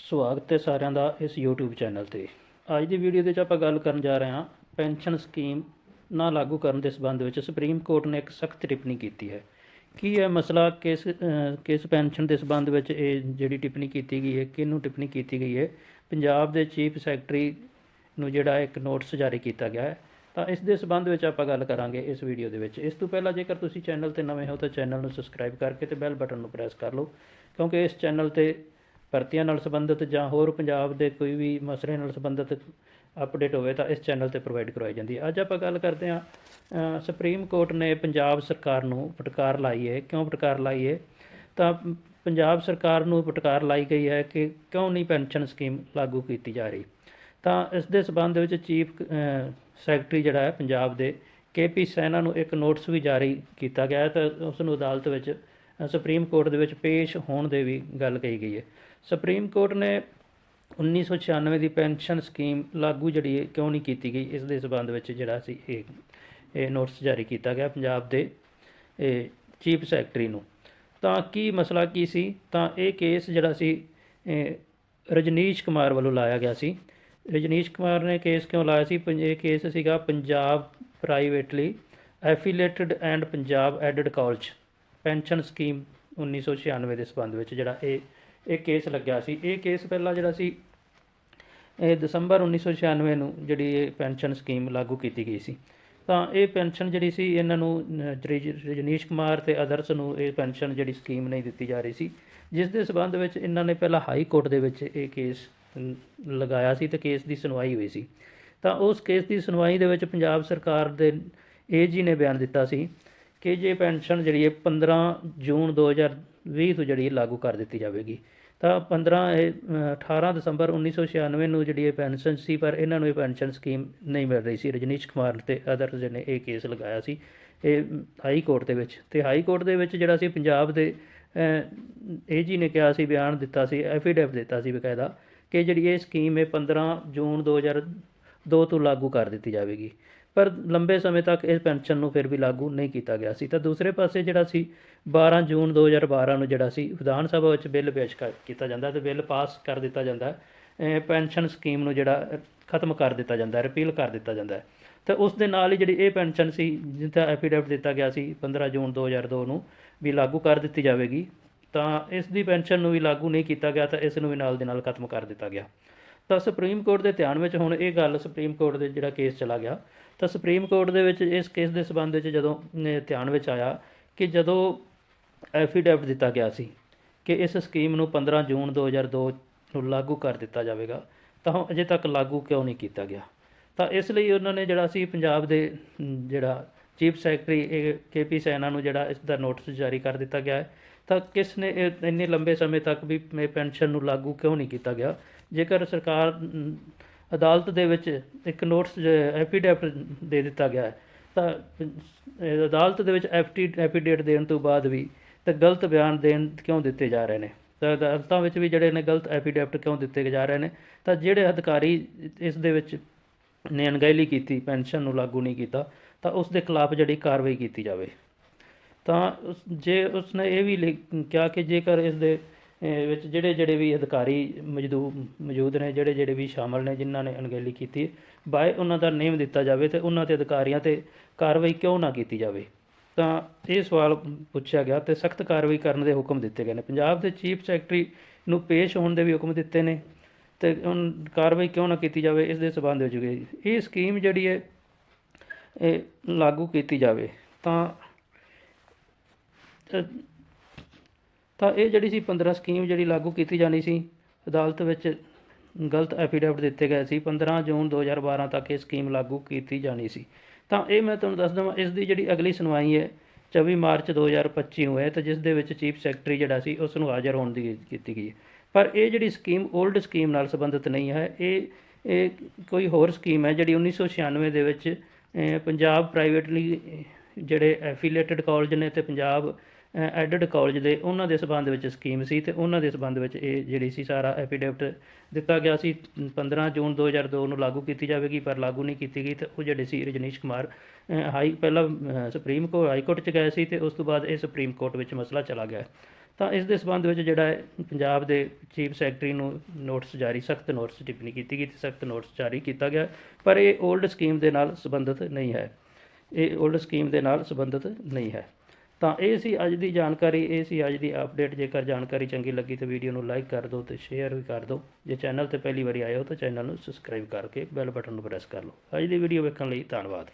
ਸਵਾਗਤ ਹੈ ਸਾਰਿਆਂ ਦਾ ਇਸ YouTube ਚੈਨਲ ਤੇ। ਅੱਜ ਦੀ ਵੀਡੀਓ ਦੇ ਵਿੱਚ ਆਪਾਂ ਗੱਲ ਕਰਨ ਜਾ ਰਹੇ ਹਾਂ ਪੈਨਸ਼ਨ ਸਕੀਮ ਨਾ ਲਾਗੂ ਕਰਨ ਦੇ ਸਬੰਧ ਵਿੱਚ। ਸੁਪਰੀਮ ਕੋਰਟ ਨੇ ਇੱਕ ਸਖਤ ਟਿੱਪਣੀ ਕੀਤੀ ਹੈ। ਕੀ ਇਹ ਮਸਲਾ ਕਿਸ ਕਿਸ ਪੈਨਸ਼ਨ ਦੇ ਸਬੰਧ ਵਿੱਚ ਇਹ ਜਿਹੜੀ ਟਿੱਪਣੀ ਕੀਤੀ ਗਈ ਹੈ, ਕਿਹਨੂੰ ਟਿੱਪਣੀ ਕੀਤੀ ਗਈ ਹੈ? ਪੰਜਾਬ ਦੇ ਚੀਫ ਸੈਕਟਰੀ ਨੂੰ ਜਿਹੜਾ ਇੱਕ ਨੋਟਿਸ ਜਾਰੀ ਕੀਤਾ ਗਿਆ ਹੈ। ਤਾਂ ਇਸ ਦੇ ਸਬੰਧ ਵਿੱਚ ਆਪਾਂ ਗੱਲ ਕਰਾਂਗੇ ਇਸ ਵੀਡੀਓ ਦੇ ਵਿੱਚ। ਇਸ ਤੋਂ ਪਹਿਲਾਂ ਜੇਕਰ ਤੁਸੀਂ ਚੈਨਲ ਤੇ ਨਵੇਂ ਹੋ ਤਾਂ ਚੈਨਲ ਨੂੰ ਸਬਸਕ੍ਰਾਈਬ ਕਰਕੇ ਤੇ ਬੈਲ ਬਟਨ ਨੂੰ ਪ੍ਰੈਸ ਕਰ ਲਓ। ਕਿਉਂਕਿ ਇਸ ਚੈਨਲ ਤੇ ਭਰਤੀਆਂ ਨਾਲ ਸੰਬੰਧਿਤ ਜਾਂ ਹੋਰ ਪੰਜਾਬ ਦੇ ਕੋਈ ਵੀ ਮਸਲੇ ਨਾਲ ਸੰਬੰਧਿਤ ਅਪਡੇਟ ਹੋਵੇ ਤਾਂ ਇਸ ਚੈਨਲ ਤੇ ਪ੍ਰੋਵਾਈਡ ਕਰਵਾਈ ਜਾਂਦੀ ਹੈ। ਅੱਜ ਆਪਾਂ ਗੱਲ ਕਰਦੇ ਹਾਂ ਸੁਪਰੀਮ ਕੋਰਟ ਨੇ ਪੰਜਾਬ ਸਰਕਾਰ ਨੂੰ ਫਟਕਾਰ ਲਾਈ ਹੈ। ਕਿਉਂ ਫਟਕਾਰ ਲਾਈ ਹੈ? ਤਾਂ ਪੰਜਾਬ ਸਰਕਾਰ ਨੂੰ ਫਟਕਾਰ ਲਾਈ ਗਈ ਹੈ ਕਿ ਕਿਉਂ ਨਹੀਂ ਪੈਨਸ਼ਨ ਸਕੀਮ ਲਾਗੂ ਕੀਤੀ ਜਾ ਰਹੀ? ਤਾਂ ਇਸ ਦੇ ਸਬੰਧ ਵਿੱਚ ਚੀਫ ਸੈਕਟਰੀ ਜਿਹੜਾ ਹੈ ਪੰਜਾਬ ਦੇ ਕੇਪੀ ਸੈਨਾ ਨੂੰ ਇੱਕ ਨੋਟਿਸ ਵੀ ਜਾਰੀ ਕੀਤਾ ਗਿਆ ਹੈ। ਤਾਂ ਉਸ ਨੂੰ ਅਦਾਲਤ ਵਿੱਚ ਸੁਪਰੀਮ ਕੋਰਟ ਦੇ ਵਿੱਚ ਪੇਸ਼ ਹੋਣ ਦੇ ਵੀ ਗੱਲ ਕਹੀ ਗਈ ਹੈ। ਸੁਪਰੀਮ ਕੋਰਟ ਨੇ 1996 ਦੀ ਪੈਨਸ਼ਨ ਸਕੀਮ ਲਾਗੂ ਜਿਹੜੀ ਹੈ, ਕਿਉਂ ਨਹੀਂ ਕੀਤੀ ਗਈ? ਇਸ ਦੇ ਸਬੰਧ ਵਿੱਚ ਜਿਹੜਾ ਸੀ ਇਹ ਇਹ ਨੋਟਿਸ ਜਾਰੀ ਕੀਤਾ ਗਿਆ ਪੰਜਾਬ ਦੇ, ਇਹ ਚੀਫ ਸੈਕਟਰੀ ਨੂੰ। ਤਾਂ ਕੀ ਮਸਲਾ ਕੀ ਸੀ? ਤਾਂ ਇਹ ਕੇਸ ਜਿਹੜਾ ਸੀ, ਇਹ ਰਜਨੀਸ਼ ਕੁਮਾਰ ਵੱਲੋਂ ਲਾਇਆ ਗਿਆ ਸੀ। ਰਜਨੀਸ਼ ਕੁਮਾਰ ਨੇ ਕੇਸ ਕਿਉਂ ਲਾਇਆ ਸੀ? ਪੰ- ਇਹ ਕੇਸ ਸੀਗਾ Punjab privately affiliated and Punjab aided college pension scheme 1996 ਦੇ ਸਬੰਧ ਵਿੱਚ ਜਿਹੜਾ ਇਹ ਇਹ ਕੇਸ ਲੱਗਿਆ ਸੀ। ਇਹ ਕੇਸ ਪਹਿਲਾਂ ਜਿਹੜਾ ਸੀ, ਇਹ ਦਸੰਬਰ 1996 ਨੂੰ ਜਿਹੜੀ ਇਹ ਪੈਨਸ਼ਨ ਸਕੀਮ ਲਾਗੂ ਕੀਤੀ ਗਈ ਸੀ। ਤਾਂ ਇਹ ਪੈਨਸ਼ਨ ਜਿਹੜੀ ਸੀ, ਇਹਨਾਂ ਨੂੰ ਰਜਨੀਸ਼ ਕੁਮਾਰ ਤੇ ਅਦਰਸ ਨੂੰ ਇਹ ਪੈਨਸ਼ਨ ਜਿਹੜੀ ਸਕੀਮ ਨਹੀਂ ਦਿੱਤੀ ਜਾ ਰਹੀ ਸੀ। ਜਿਸ ਦੇ ਸਬੰਧ ਵਿੱਚ ਇਹਨਾਂ ਨੇ ਪਹਿਲਾਂ ਹਾਈ ਕੋਰਟ ਦੇ ਵਿੱਚ ਇਹ ਕੇਸ ਲਗਾਇਆ ਸੀ ਤੇ ਕੇਸ ਦੀ ਸੁਣਵਾਈ ਹੋਈ ਸੀ। ਤਾਂ ਉਸ ਕੇਸ ਦੀ ਸੁਣਵਾਈ ਦੇ ਵਿੱਚ ਪੰਜਾਬ ਸਰਕਾਰ ਦੇ ਏਜੀ ਨੇ ਬਿਆਨ ਦਿੱਤਾ ਸੀ ਕਿ ਜੇ ਪੈਨਸ਼ਨ ਜਿਹੜੀ ਹੈ 15 ਜੂਨ 2020 ਤੋਂ ਜਿਹੜੀ ਹੈ ਲਾਗੂ ਕਰ ਦਿੱਤੀ ਜਾਵੇਗੀ ਤਾਂ 15 ਇਹ, ਅ, 18 ਦਸੰਬਰ 1996 ਨੂੰ ਜਿਹੜੀ ਇਹ ਪੈਨਸ਼ਨ ਸੀ ਪਰ ਇਹਨਾਂ ਨੂੰ ਇਹ ਪੈਨਸ਼ਨ ਸਕੀਮ ਨਹੀਂ ਮਿਲ ਰਹੀ ਸੀ। ਰਜਨੀਸ਼ ਕੁਮਾਰ ਤੇ ਅਦਰਸ ਨੇ ਇਹ ਕੇਸ ਲਗਾਇਆ ਸੀ। ਇਹ ਹਾਈ ਕੋਰਟ ਦੇ ਵਿੱਚ ਤੇ ਹਾਈ ਕੋਰਟ ਦੇ ਵਿੱਚ ਜਿਹੜਾ ਸੀ ਪੰਜਾਬ ਦੇ ਏਜੀ ਨੇ ਕਿਹਾ ਸੀ ਬਿਆਨ ਦਿੱਤਾ ਸੀ ਐਫੀਡੈਵਿਟ ਦਿੱਤਾ ਸੀ ਬਕਾਇਦਾ ਕਿ ਜਿਹੜੀ ਇਹ ਸਕੀਮ ਹੈ 15 ਜੂਨ 2002 ਤੋਂ ਲਾਗੂ ਕਰ ਦਿੱਤੀ ਜਾਵੇਗੀ। ਪਰ ਲੰਬੇ ਸਮੇਂ ਤੱਕ ਇਹ ਪੈਨਸ਼ਨ ਨੂੰ ਫਿਰ ਵੀ ਲਾਗੂ ਨਹੀਂ ਕੀਤਾ ਗਿਆ ਸੀ। ਤਾਂ ਦੂਸਰੇ ਪਾਸੇ ਜਿਹੜਾ ਸੀ 12 ਜੂਨ 2012 ਨੂੰ ਜਿਹੜਾ ਸੀ, ਵਿਧਾਨ ਸਭਾ ਵਿੱਚ ਬਿੱਲ ਪੇਸ਼ ਕਰ, ਕੀਤਾ ਜਾਂਦਾ ਤੇ ਬਿੱਲ ਪਾਸ ਕਰ ਦਿੱਤਾ ਜਾਂਦਾ ਪੈਨਸ਼ਨ ਸਕੀਮ ਨੂੰ ਜਿਹੜਾ, ਖਤਮ ਕਰ ਦਿੱਤਾ ਜਾਂਦਾ ਰਿਪੀਲ ਕਰ ਦਿੱਤਾ ਜਾਂਦਾ ਤਾਂ ਉਸ ਦੇ ਨਾਲ ਹੀ ਜਿਹੜੀ ਇਹ ਪੈਨਸ਼ਨ ਸੀ, ਜਿੱਥੇ ਐਫੀਡੈਵਿਟ ਦਿੱਤਾ ਗਿਆ ਸੀ 15 ਜੂਨ 2002 ਨੂੰ ਵੀ ਲਾਗੂ ਕਰ ਦਿੱਤੀ ਜਾਵੇਗੀ। ਤਾਂ ਇਸ ਦੀ ਪੈਨਸ਼ਨ ਨੂੰ ਵੀ ਲਾਗੂ ਨਹੀਂ ਕੀਤਾ ਗਿਆ, ਤਾਂ ਇਸ ਨੂੰ ਵੀ ਨਾਲ ਦੇ ਨਾਲ ਖਤਮ ਕਰ ਦਿੱਤਾ ਗਿਆ। ਤਾਂ ਸੁਪਰੀਮ ਕੋਰਟ ਦੇ ਧਿਆਨ ਵਿੱਚ ਹੁਣ ਇਹ ਗੱਲ ਸੁਪਰੀਮ ਕੋਰਟ ਦੇ ਜਿਹੜਾ ਕੇਸ ਚਲਾ ਗਿਆ। ਤਾਂ ਸੁਪਰੀਮ ਕੋਰਟ ਦੇ ਵਿੱਚ ਇਸ ਕੇਸ ਦੇ ਸਬੰਧ ਵਿੱਚ ਜਦੋਂ ਧਿਆਨ ਵਿੱਚ ਆਇਆ ਕਿ ਜਦੋਂ ਐਫੀਡੈਵਿਟ ਦਿੱਤਾ ਗਿਆ ਸੀ ਕਿ ਇਸ ਸਕੀਮ ਨੂੰ 15 ਜੂਨ 2002 ਨੂੰ ਲਾਗੂ ਕਰ ਦਿੱਤਾ ਜਾਵੇਗਾ, ਤਾਂ ਅਜੇ ਤੱਕ ਲਾਗੂ ਕਿਉਂ ਨਹੀਂ ਕੀਤਾ ਗਿਆ? ਤਾਂ ਇਸ ਲਈ ਉਹਨਾਂ ਨੇ ਜਿਹੜਾ ਸੀ ਪੰਜਾਬ ਦੇ ਜਿਹੜਾ ਚੀਫ ਸੈਕਟਰੀ, ਇਹ ਕੇਪੀ ਸੈਨਾ ਨੂੰ ਜਿਹੜਾ ਇਸ ਦਾ ਨੋਟਿਸ ਜਾਰੀ ਕਰ ਦਿੱਤਾ ਗਿਆ ਹੈ ਤਾਂ ਕਿਸ ਨੇ ਇਹ ਇੰਨੇ ਲੰਬੇ ਸਮੇਂ ਤੱਕ ਵੀ ਇਹ ਪੈਨਸ਼ਨ ਨੂੰ ਲਾਗੂ ਕਿਉਂ ਨਹੀਂ ਕੀਤਾ ਗਿਆ? ਜੇਕਰ ਸਰਕਾਰ ਅਦਾਲਤ ਦੇ ਵਿੱਚ ਇੱਕ ਨੋਟਿਸ ਐਫੀਡੈਵਿਟ ਦੇ ਦਿੱਤਾ ਗਿਆ ਹੈ, ਤਾਂ ਅਦਾਲਤ ਦੇ ਵਿੱਚ ਐਫਟੀ ਐਫੀਡੇਟ ਦੇਣ ਤੋਂ ਬਾਅਦ ਵੀ ਤਾਂ ਗਲਤ ਬਿਆਨ ਦੇਣ ਕਿਉਂ ਦਿੱਤੇ ਜਾ ਰਹੇ ਨੇ? ਤਾਂ ਅਦਾਲਤਾਂ ਵਿੱਚ ਵੀ ਜਿਹੜੇ ਨੇ ਗਲਤ ਐਫੀਡੈਵਿਟ ਕਿਉਂ ਦਿੱਤੇ ਜਾ ਰਹੇ ਨੇ? ਤਾਂ ਜਿਹੜੇ ਅਧਿਕਾਰੀ ਇਸ ਦੇ ਵਿੱਚ ਨੇ ਅਣਗਹਿਲੀ ਕੀਤੀ, ਪੈਨਸ਼ਨ ਨੂੰ ਲਾਗੂ ਨਹੀਂ ਕੀਤਾ, ਤਾਂ ਉਸ ਦੇ ਖਿਲਾਫ ਜਿਹੜੀ ਕਾਰਵਾਈ ਕੀਤੀ ਜਾਵੇ। ਤਾਂ ਉਸ- ਜੇ ਉਸਨੇ ਇਹ ਵੀ ਲਿਖ- ਕਿਹਾ ਕਿ ਜੇਕਰ ਇਸ ਦੇ ਵਿੱਚ ਜਿਹੜੇ ਜਿਹੜੇ ਵੀ ਅਧਿਕਾਰੀ ਮੌਜੂਦ ਮੌਜੂਦ ਨੇ, ਜਿਹੜੇ ਜਿਹੜੇ ਵੀ ਸ਼ਾਮਲ ਨੇ, ਜਿਨ੍ਹਾਂ ਨੇ ਅਣਗਹਿਲੀ ਕੀਤੀ, ਬਾਏ ਉਹਨਾਂ ਦਾ ਨੇਮ ਦਿੱਤਾ ਜਾਵੇ ਤੇ ਉਹਨਾਂ ਤੇ ਅਧਿਕਾਰੀਆਂ ਤੇ ਕਾਰਵਾਈ ਕਿਉਂ ਨਾ ਕੀਤੀ ਜਾਵੇ? ਤਾਂ ਇਹ ਸਵਾਲ ਪੁੱਛਿਆ ਗਿਆ ਤੇ ਸਖਤ ਕਾਰਵਾਈ ਕਰਨ ਦੇ ਹੁਕਮ ਦਿੱਤੇ ਗਏ ਨੇ। ਪੰਜਾਬ ਦੇ ਚੀਫ ਸੈਕਟਰੀ ਨੂੰ ਪੇਸ਼ ਹੋਣ ਦੇ ਵੀ ਹੁਕਮ ਦਿੱਤੇ ਨੇ ਤੇ ਹੁਣ ਕਾਰਵਾਈ ਕਿਉਂ ਨਾ ਕੀਤੀ ਜਾਵੇ, ਇਸ ਦੇ ਸਬੰਧ ਵਿੱਚ ਇਹ ਸਕੀਮ ਜਿਹੜੀ ਹੈ, ਇਹ ਲਾਗੂ ਕੀਤੀ ਜਾਵੇ। ਤਾਂ ਤਾਂ ਇਹ ਜਿਹੜੀ ਸੀ 15 ਸਕੀਮ ਜਿਹੜੀ ਲਾਗੂ ਕੀਤੀ ਜਾਣੀ ਸੀ, ਅਦਾਲਤ ਵਿੱਚ ਗਲਤ ਐਫੀਡੈਵਿਟ ਦਿੱਤੇ ਗਏ ਸੀ। 15 ਜੂਨ 2012 ਤੱਕ ਇਹ ਸਕੀਮ ਲਾਗੂ ਕੀਤੀ ਜਾਣੀ ਸੀ। ਤਾਂ ਇਹ ਮੈਂ ਤੁਹਾਨੂੰ ਦੱਸ ਦਵਾਂ, ਇਸ ਦੀ ਜਿਹੜੀ ਅਗਲੀ ਸੁਣਵਾਈ ਹੈ 24 ਮਾਰਚ 2025 ਨੂੰ ਹੈ ਤੇ ਜਿਸ ਦੇ ਵਿੱਚ ਚੀਫ ਸੈਕਟਰੀ ਜਿਹੜਾ ਸੀ ਉਸ ਨੂੰ ਹਾਜ਼ਰ ਹੋਣ ਦੀ ਕੀਤੀ ਗਈ ਹੈ। ਪਰ ਇਹ ਜਿਹੜੀ ਸਕੀਮ 올ਡ ਸਕੀਮ ਨਾਲ ਸੰਬੰਧਿਤ ਨਹੀਂ ਹੈ। ਇਹ ਇਹ ਕੋਈ ਹੋਰ ਸਕੀਮ ਹੈ ਜਿਹੜੀ 1996 ਦੇ ਵਿੱਚ ਪੰਜਾਬ ਪ੍ਰਾਈਵੇਟਲੀ ਜਿਹੜੇ ਐਫੀਲੀਏਟਡ ਕਾਲਜ ਨੇ ਤੇ ਪੰਜਾਬ ਐਡਡ ਕਾਲਜ ਦੇ ਉਹਨਾਂ ਦੇ ਸਬੰਧ ਵਿੱਚ ਸਕੀਮ ਸੀ ਤੇ ਉਹਨਾਂ ਦੇ ਸਬੰਧ ਵਿੱਚ ਇਹ ਜਿਹੜੀ ਸੀ ਸਾਰਾ ਐਫੀਡੇਵਿਟ ਦਿੱਤਾ ਗਿਆ ਸੀ। 15 ਜੂਨ 2002 ਨੂੰ ਲਾਗੂ ਕੀਤੀ ਜਾਵੇਗੀ, ਪਰ ਲਾਗੂ ਨਹੀਂ ਕੀਤੀ ਗਈ ਤੇ ਉਹ ਜਿਹੜੇ ਸੀ ਰਜਨੀਸ਼ ਕੁਮਾਰ ਹਾਈ, ਪਹਿਲਾਂ ਸੁਪਰੀਮ ਕੋਰਟ ਹਾਈ ਕੋਰਟ ਚ ਗਏ ਸੀ ਤੇ ਉਸ ਤੋਂ ਬਾਅਦ ਇਹ ਸੁਪਰੀਮ ਕੋਰਟ ਵਿੱਚ ਮਸਲਾ ਚਲਾ ਗਿਆ। ਤਾਂ ਇਸ ਦੇ ਸਬੰਧ ਵਿੱਚ ਜਿਹੜਾ ਹੈ, ਪੰਜਾਬ ਦੇ ਚੀਫ ਸੈਕਟਰੀ ਨੂੰ ਨੋਟਿਸ ਜਾਰੀ, ਸਖਤ ਨੋਟਿਸ ਟਿੱਪਣੀ ਕੀਤੀ ਗਈ ਤੇ ਸਖਤ ਨੋਟਿਸ ਜਾਰੀ ਕੀਤਾ ਗਿਆ, ਪਰ ਇਹ 올ਡ ਸਕੀਮ ਦੇ ਨਾਲ ਸੰਬੰਧਿਤ ਨਹੀਂ ਹੈ। ਇਹ 올ਡ ਸਕੀਮ ਦੇ ਨਾਲ ਸੰਬੰਧਿਤ ਨਹੀਂ ਹੈ। ਤਾਂ ਇਹ ਸੀ ਅੱਜ ਦੀ ਜਾਣਕਾਰੀ, ਇਹ ਸੀ ਅੱਜ ਦੀ ਅਪਡੇਟ ਜੇਕਰ ਜਾਣਕਾਰੀ ਚੰਗੀ ਲੱਗੀ ਤਾਂ ਵੀਡੀਓ ਨੂੰ ਲਾਈਕ ਕਰ ਦਿਓ ਤੇ ਸ਼ੇਅਰ ਵੀ ਕਰ ਦਿਓ। ਜੇ ਚੈਨਲ ਤੇ ਪਹਿਲੀ ਵਾਰੀ ਆਏ ਹੋ ਤਾਂ ਚੈਨਲ ਨੂੰ ਸਬਸਕ੍ਰਾਈਬ ਕਰਕੇ ਬੈਲ ਬਟਨ ਨੂੰ ਪ੍ਰੈਸ ਕਰ ਲਓ। ਅੱਜ ਦੀ ਵੀਡੀਓ ਵੇਖਣ ਲਈ ਧੰਨਵਾਦ।